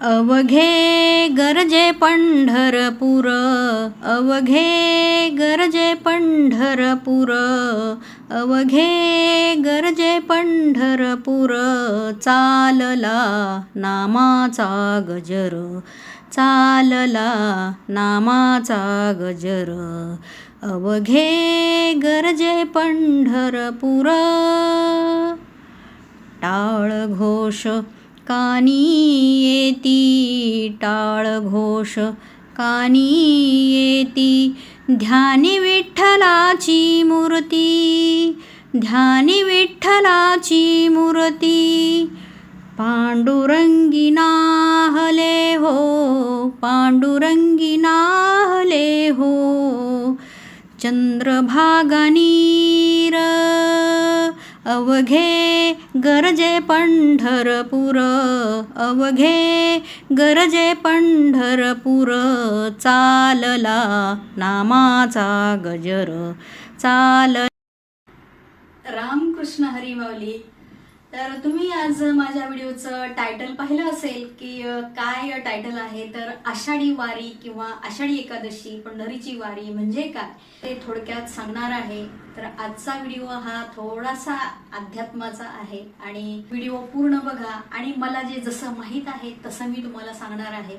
अवघे गरजे पंढरपूर अवघे गरजे पंढरपूर अवघे गरजे पंढरपूर चालला नामाचा गजर चालला नामाचा गजर अवघे गरजे पंढरपूर. टाळ घोष कानी येती टाळ घोष. कानी येती ध्यानी विठ्ठलाची मूर्ती. ध्यानी विठ्ठलाची मूर्ती. पांडुरंगी नाहले हो पांडुरंगी नाहले हो. चंद्रभागा नीर अवघे गरजे पंढरपूर अवघे गरजे पंढरपूर चालला नामाचा गजर चाल रामकृष्ण हरी तर तुम्ही आज माझ्या व्हिडिओचं टायटल पाहिलं असेल की काय टायटल आहे? तर आषाढी वारी किंवा आषाढी एकादशी पंढरीची वारी म्हणजे काय? ते थोडक्यात सांगणार आहे. तर आजचा व्हिडिओ हा थोडासा अध्यात्माचा आहे आणि व्हिडिओ पूर्ण बघा आणि मला जे जसं माहीत आहे तसं मी तुम्हाला सांगणार आहे.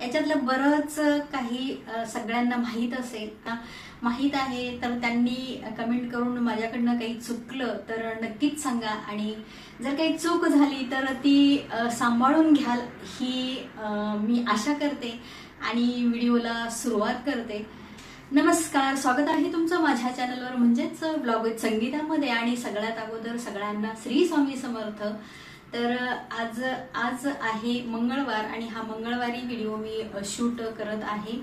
याच्यातलं बरंच काही सगळ्यांना माहीत असेल ना माहीत आहे तर त्यांनी कमेंट करून माझ्याकडनं काही चुकलं तर नक्कीच सांगा आणि जर काही चूक झाली तर ती सांभाळून घ्याल ही मी आशा करते आणि व्हिडिओला सुरुवात करते. नमस्कार स्वागत आहे तुमचं माझ्या चॅनलवर म्हणजेच ब्लॉग विथ संगीतामध्ये आणि सगळ्यात अगोदर सगळ्यांना श्री स्वामी समर्थ. तर आज आज आहे मंगळवार आणि हा मंगळवारी व्हिडिओ मी शूट करत आहे.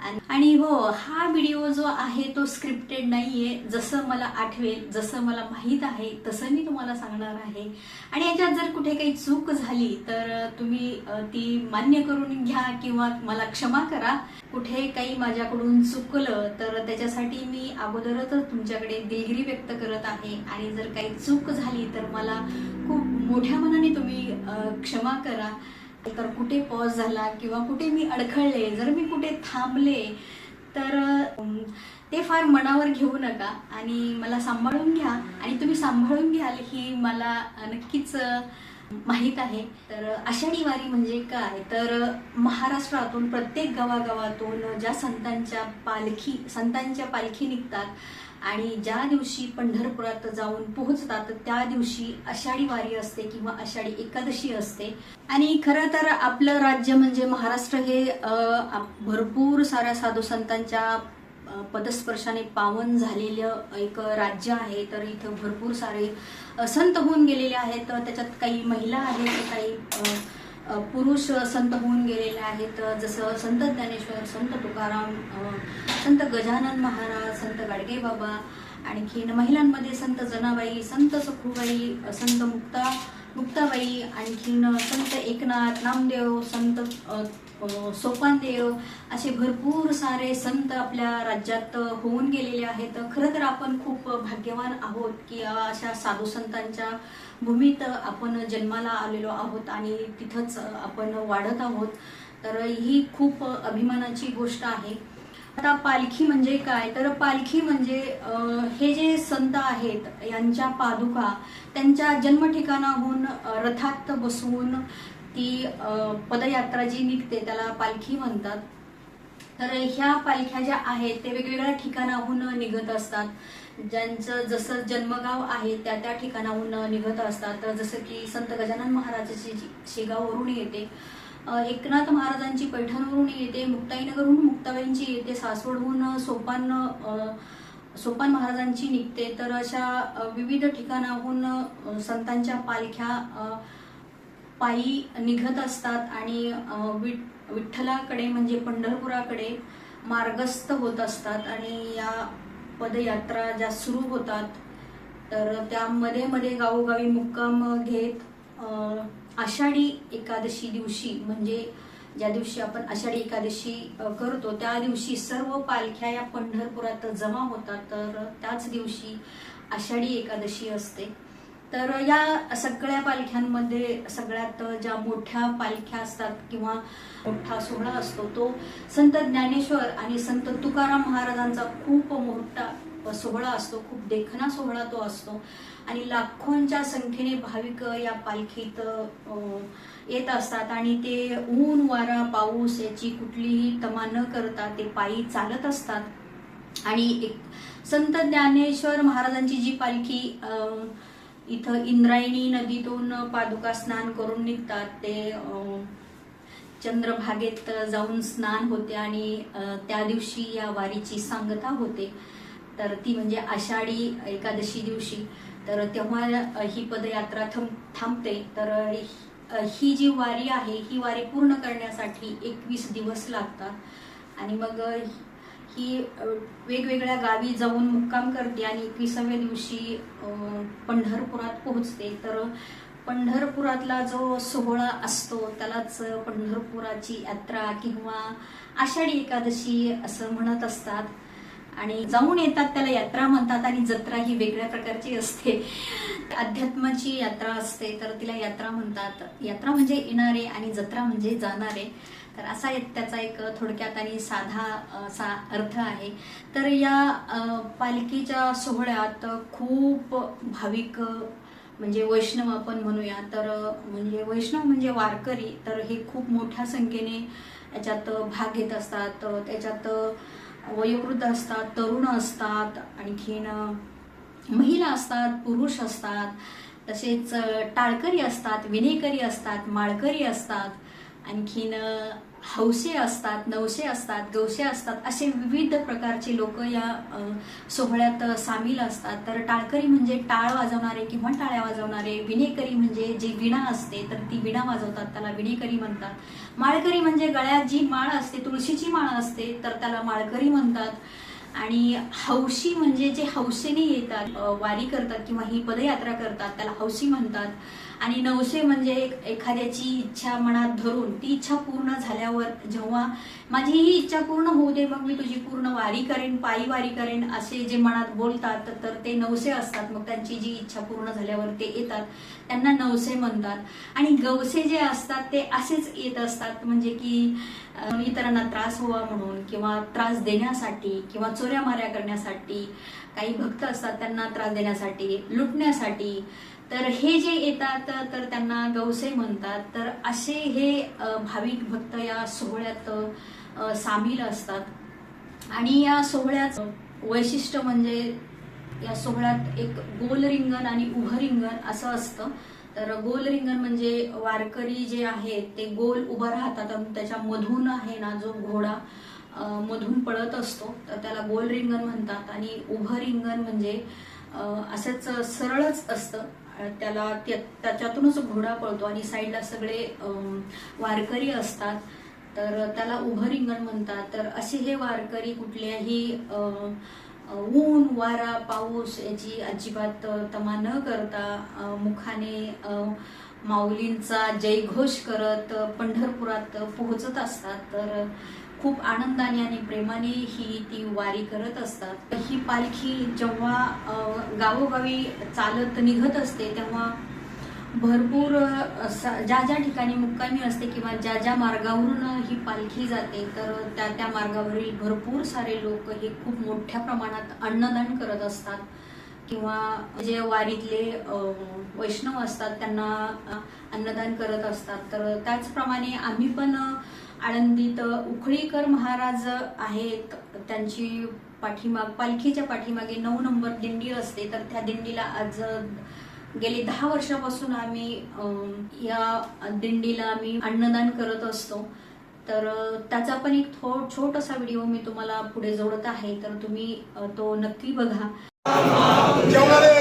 आणि- हो हा व्हिडिओ जो आहे तो स्क्रिप्टेड नाहीये. जसं मला आठवेल जसं मला माहीत आहे तसं मी तुम्हाला सांगणार आहे. आणि याच्यात जर कुठे काही चूक झाली तर तुम्ही ती मान्य करून घ्या किंवा मला क्षमा करा. कुठे काही माझ्याकडून चुकलं तर त्याच्यासाठी मी अगोदरच तुमच्याकडे दिलगिरी व्यक्त करत आहे. आणि जर काही चूक झाली तर मला खूप मोठ्या मनाने तुम्ही क्षमा करा. तर कुठे पॉज झाला किंवा कुठे मी अडखळले जर मी कुठे थांबले तर ते फार मनावर घेऊ नका आणि मला सांभाळून घ्या. आणि तुम्ही सांभाळून घ्याल ही मला नक्कीच माहीत आहे. तर आषाढी वारी म्हणजे काय? तर महाराष्ट्रातून प्रत्येक गावागावातून ज्या संतांच्या पालखी संतांच्या पालखी निघतात आणि ज्या दिवशी पंढरपुरात जाऊन पोहोचतात त्या दिवशी आषाढी वारी असते किंवा आषाढी एकादशी असते. आणि खरं तर आपलं राज्य म्हणजे महाराष्ट्र हे आप- भरपूर साऱ्या साधू संतांच्या पदस्पर्शाने पावन झालेलं एक राज्य आहे. तर इथं भरपूर सारे संत होऊन गेलेले आहेत. त्याच्यात काही महिला आहेत काही पुरुष संत होऊन गेलेले आहेत. जसं संत ज्ञानेश्वर संत तुकाराम संत गजानन महाराज संत गाडगे बाबा आणखीन महिलांमध्ये संत जनाबाई संत सखुबाई संत मुक्ता मुक्ताबाई आणखीन संत एकनाथ नामदेव संत सोपानदेव असे भरपूर सारे संत आपल्या राज्यात होऊन गेलेले आहेत. खरं तर आपण खूप भाग्यवान आहोत की अशा साधू संतांच्या भूमीत आपण जन्माला आलेलो आहोत आणि तिथंच आपण वाढत आहोत. तर ही खूप अभिमानाची गोष्ट आहे. आता पालखी म्हणजे काय? तर पालखी म्हणजे हे जे संत आहेत यांच्या पादुका त्यांच्या जन्मठिकाणाहून ठिकाणाहून रथात बसवून ती अं, पदयात्रा जी निघते त्याला पालखी म्हणतात. तर ह्या पालख्या ज्या आहेत ते वेगवेगळ्या ठिकाणाहून निघत असतात. ज्यांचं जसं जन्मगाव आहे त्या त्या ठिकाणाहून निघत असतात. तर जसं की संत गजानन महाराजाची शेगाववरून येते एकनाथ महाराजांची पैठणवरून येते मुक्ताईनगरहून मुक्ताबाईंची येते सासवडहून सोपान सोपान महाराजांची निघते. तर अशा विविध ठिकाणाहून संतांच्या पालख्या पायी निघत असतात आणि विठ- विठ्ठलाकडे म्हणजे पंढरपुराकडे मार्गस्थ होत असतात आणि या पदयात्रा ज्या सुरू होतात तर त्यामध्ये मध्ये गावोगावी मुक्काम घेत आषाढी एकादशी दिवशी म्हणजे ज्या दिवशी आपण आषाढी एकादशी करतो त्या दिवशी सर्व पालख्या या पंढरपुरात जमा होतात. तर त्याच दिवशी आषाढी एकादशी असते. तर या सगळ्या पालख्यांमध्ये सगळ्यात ज्या मोठ्या पालख्या असतात किंवा मोठा सोहळा असतो तो संत ज्ञानेश्वर आणि संत तुकाराम महाराजांचा खूप मोठा सोहळा असतो खूप देखणा सोहळा तो असतो. आणि लाखोंच्या संख्येने भाविक या पालखीत येत असतात. आणि ते ऊन वारा पाऊस याची कुठलीही तमा न करता ते पायी चालत असतात. आणि एक संत ज्ञानेश्वर महाराजांची जी पालखी इथं इंद्रायणी नदीतून पादुका स्नान करून निघतात. ते चंद्रभागेत जाऊन स्नान होते आणि त्या दिवशी या वारीची सांगता होते. तर ती म्हणजे आषाढी एकादशी दिवशी. तर तेव्हा ही पदयात्रा थम थांबते. तर ही जी वारी आहे ही वारी पूर्ण करण्यासाठी एकवीस दिवस लागतात. आणि मग ही वेगवेगळ्या गावी जाऊन मुक्काम करते आणि एकविसाव्या दिवशी पंढरपुरात पोहोचते. तर पंढरपुरातला जो सोहळा असतो त्यालाच पंढरपुराची यात्रा किंवा आषाढी एकादशी असं म्हणत असतात. आणि जाऊन येतात त्याला यात्रा म्हणतात आणि जत्रा ही वेगळ्या प्रकारची असते. अध्यात्माची यात्रा असते तर तिला यात्रा म्हणतात. यात्रा म्हणजे येणारे आणि जत्रा म्हणजे जाणारे. तर असा एक त्याचा एक थोडक्यात आणि साधा असा अर्थ आहे. तर या पालखीच्या सोहळ्यात खूप भाविक म्हणजे वैष्णव आपण म्हणूया तर म्हणजे वैष्णव म्हणजे वारकरी तर हे खूप मोठ्या संख्येने याच्यात भाग घेत असतात. त्याच्यात वयोवृद्ध असतात तरुण असतात आणखीन महिला असतात पुरुष असतात तसेच टाळकरी असतात विनेकरी असतात माळकरी असतात आणखीन हौसे असतात नवसे असतात गवसे असतात असे विविध प्रकारचे लोक या सोहळ्यात सामील असतात. तर टाळकरी म्हणजे टाळ वाजवणारे किंवा टाळ्या वाजवणारे विणेकरी म्हणजे जी विणा असते तर ती विणा वाजवतात त्याला विणेकरी म्हणतात. माळकरी म्हणजे गळ्यात जी माळ असते तुळशीची माळ असते तर त्याला माळकरी म्हणतात. आणि हौशी म्हणजे जे हौसेने येतात वारी करतात किंवा ही पदयात्रा करतात त्याला हौसी म्हणतात. आणि नवसे म्हणजे एखाद्याची इच्छा मनात धरून ती इच्छा पूर्ण झाल्यावर जेव्हा माझी ही इच्छा पूर्ण होऊ दे मग मी तुझी पूर्ण वारी करेन पायी वारी करेन असे जे मनात बोलतात तर ते नवसे असतात. मग त्यांची जी इच्छा पूर्ण झाल्यावर ते येतात. त्यांना नवसे म्हणतात. आणि गवसे जे असतात ते असेच येत असतात. म्हणजे की इतरांना त्रास व्हावा म्हणून किंवा त्रास देण्यासाठी किंवा चोऱ्या माऱ्या करण्यासाठी काही भक्त असतात त्यांना त्रास देण्यासाठी लुटण्यासाठी तर हे जे येतात तर त्यांना गवसे म्हणतात. तर असे हे भाविक भक्त या सोहळ्यात सामील असतात. आणि या सोहळ्याचं वैशिष्ट्य म्हणजे या सोहळ्यात एक गोल रिंगण आणि उभं रिंगण असं असतं. तर गोल रिंगण म्हणजे वारकरी जे आहेत ते गोल उभं राहतात आणि त्याच्या मधून आहे ना जो घोडा मधून पळत असतो तर त्याला गोल रिंगण म्हणतात आणि उभं रिंगण म्हणजे असंच सरळच असतं. त्याला त्या- त्याच्यातूनच घोडा पळतो आणि साईडला सगळे वारकरी असतात. तर त्याला उभं रिंगण म्हणतात. तर असे हे वारकरी कुठल्याही ऊन वारा पाऊस याची अजिबात तमा न करता मुखाने माऊलींचा जयघोष करत पंढरपुरात पोहोचत असतात तर खूप आनंदाने आणि प्रेमाने ही ती वारी करत असतात. ही पालखी जेव्हा गावोगावी चालत निघत असते तेव्हा भरपूर ज्या ज्या ठिकाणी मुक्कामी असते किंवा ज्या ज्या मार्गावरून ही पालखी जाते तर त्या त्या मार्गावरील भरपूर सारे लोक हे खूप मोठ्या प्रमाणात अन्नदान करत असतात. किंवा जे वारीतले वैष्णव असतात त्यांना अन्नदान करत असतात. तर त्याचप्रमाणे आम्ही पण अ, आळंदीत उखळीकर महाराज आहेत. त्यांची पाठीमाग पालखीच्या पाठीमागे नऊ नंबर दिंडी असते. तर त्या दिंडीला आज गेली दहा वर्षापासून आम्ही या दिंडीला आम्ही अन्नदान करत असतो. तर त्याचा पण एक थो छोटासा व्हिडिओ मी तुम्हाला पुढे जोडत आहे. तर तुम्ही तो नक्की बघा. जेवणारे.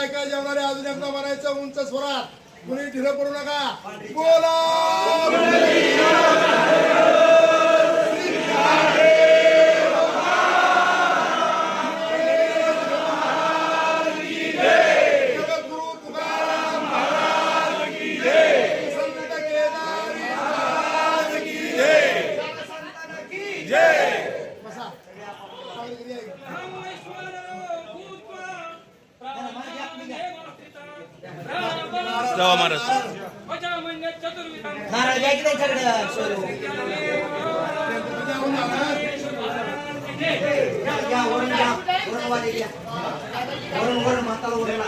ऐका जेवणारे अजून उंच स्वरात. कुणी ढिलं करू नका. बोला ಮಾತಾಡೋದಿಲ್ಲ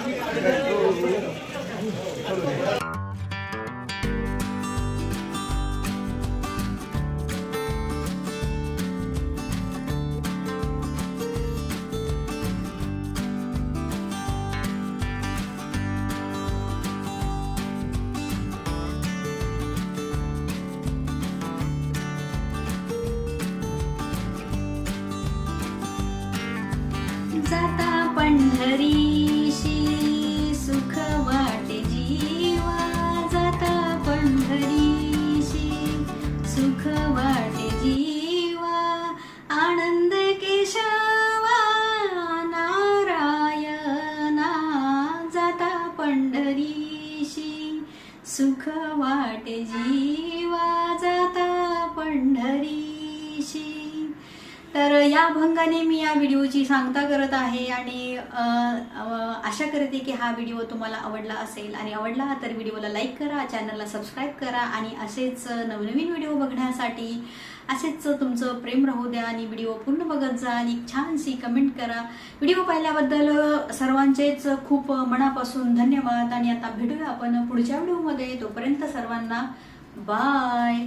ready या भंगाने मी या व्हिडिओची सांगता करत आहे आणि आशा करते की हा व्हिडिओ तुम्हाला आवडला असेल. आणि आवडला तर व्हिडिओला लाईक करा चॅनलला सबस्क्राईब करा आणि असेच नवनवीन व्हिडिओ बघण्यासाठी असेच तुमचं प्रेम राहू द्या आणि व्हिडिओ पूर्ण बघत जा आणि छानशी कमेंट करा. व्हिडिओ पाहिल्याबद्दल सर्वांचेच खूप मनापासून धन्यवाद आणि आता भेटूया आपण पुढच्या व्हिडिओमध्ये. तोपर्यंत सर्वांना बाय.